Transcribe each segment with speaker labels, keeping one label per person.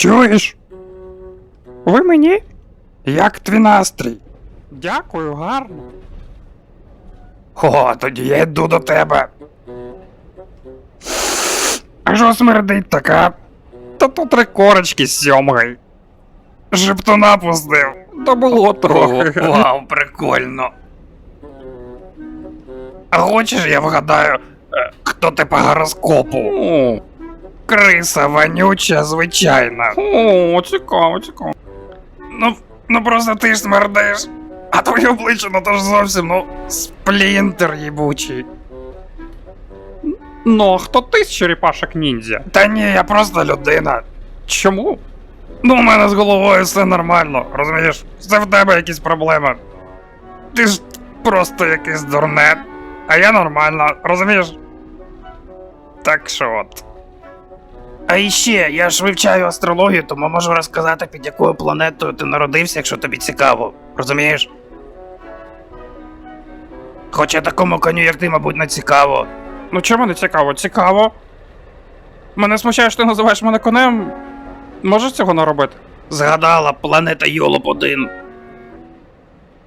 Speaker 1: Чуєш? Ви мені? Як твій настрій? Дякую, гарно. О, тоді я йду до тебе. А що смердить така? Та тут три корочки з сьомгою. Жептуна пустив. Та було трохи. вау, прикольно. А хочеш, я вгадаю, е, хто ти по гороскопу? Криса вонюча, звичайна. О, цікаво, цікаво. Ну, ну просто ти ж смердиш. А твоє обличчя, ну то ж зовсім, ну, сплінтер їбучий. Ну, а хто ти з черепашок ніндзя? Та ні, я просто людина. Чому? Ну, у мене з головою все нормально, розумієш? Це в тебе якісь проблеми. Ти ж просто якийсь дурнет. А я нормально, розумієш? Так що от. А іще, я ж вивчаю астрологію, тому можу розказати, під якою планетою ти народився, якщо тобі цікаво. Розумієш? Хоча такому коню, як ти, мабуть, не цікаво. Ну чому не цікаво? Цікаво. Мене смущає, що ти називаєш мене конем. Можеш цього не робити? Згадала планета Йолоп 1.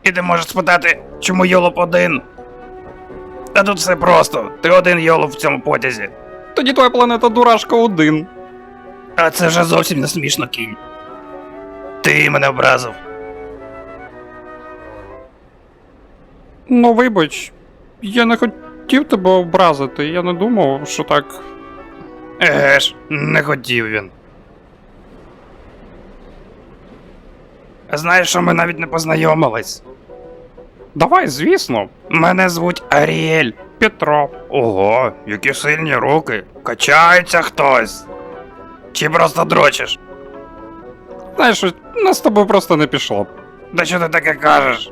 Speaker 1: І ти можеш спитати, чому Йолоп 1? Та тут все просто. Ти один Йолоп в цьому потязі. Тоді твоя планета дурашка один. А це вже зовсім не смішно, кінь. Ти мене образив. Ну, вибач, я не хотів тебе образити, я не думав, що так. Еге ж, не хотів він. Знаєш, що ми навіть не познайомились. Давай, звісно. Мене звуть Аріель. Петро. Ого, які сильні руки. Качається хтось. Чи просто дрочиш? Знаєш, нас з тобою просто не пішло. Да що ти таке кажеш?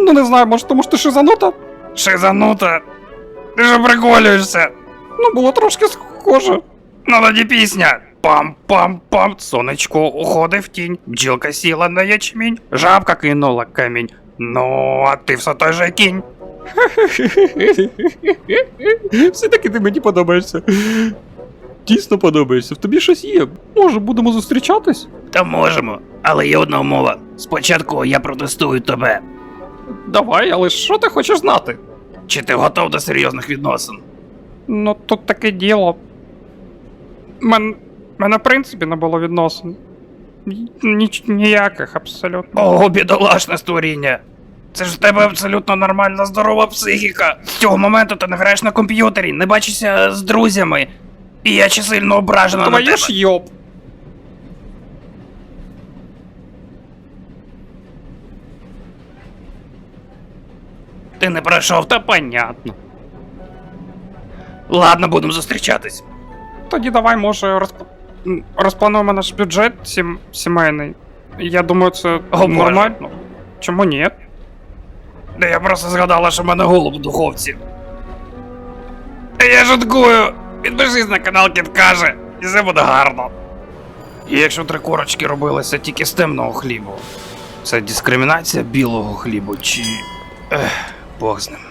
Speaker 1: Ну не знаю, може, тому що ти шизанута? Шизанута? Ти ж приколюєшся. Ну, було трошки схоже. Ну тоді пісня. Пам-пам-пам, сонечко уходить в тінь, бджілка сіла на ячмінь, жабка кинула камінь. Ну, а ти все той же кінь.
Speaker 2: Все-таки ти мені подобаєшся. Дійсно подобаєшся. В тобі щось є. Може, будемо зустрічатись?
Speaker 1: Та можемо, але є одна умова. Спочатку я протестую тебе.
Speaker 2: Давай, але що ти хочеш знати?
Speaker 1: Чи ти готов до серйозних відносин?
Speaker 2: Ну, тут таке діло. Мен... Мене, в принципі, не було відносин. Ніч... Ніяких абсолютно.
Speaker 1: О, бідолашне створіння. Це ж в тебе абсолютно нормальна здорова психіка. З цього моменту ти не граєш на комп'ютері, не бачишся з друзями. І я чи сильно ображена на тебе.
Speaker 2: Ж йоб.
Speaker 1: Ти не пройшов, та понятно. Ладно, будемо зустрічатись.
Speaker 2: Тоді давай, може, розп... м, розплануємо наш бюджет сім... сімейний. Я думаю, це
Speaker 1: О, Боже.
Speaker 2: нормально. Чому ні?
Speaker 1: Да я просто згадала, що в мене голуб в духовці. Я жуткую. Підпишись на канал Кіт каже, і все буде гарно. І якщо три корочки робилися тільки з темного хлібу, це дискримінація білого хлібу чи. Ех, Бог з ним.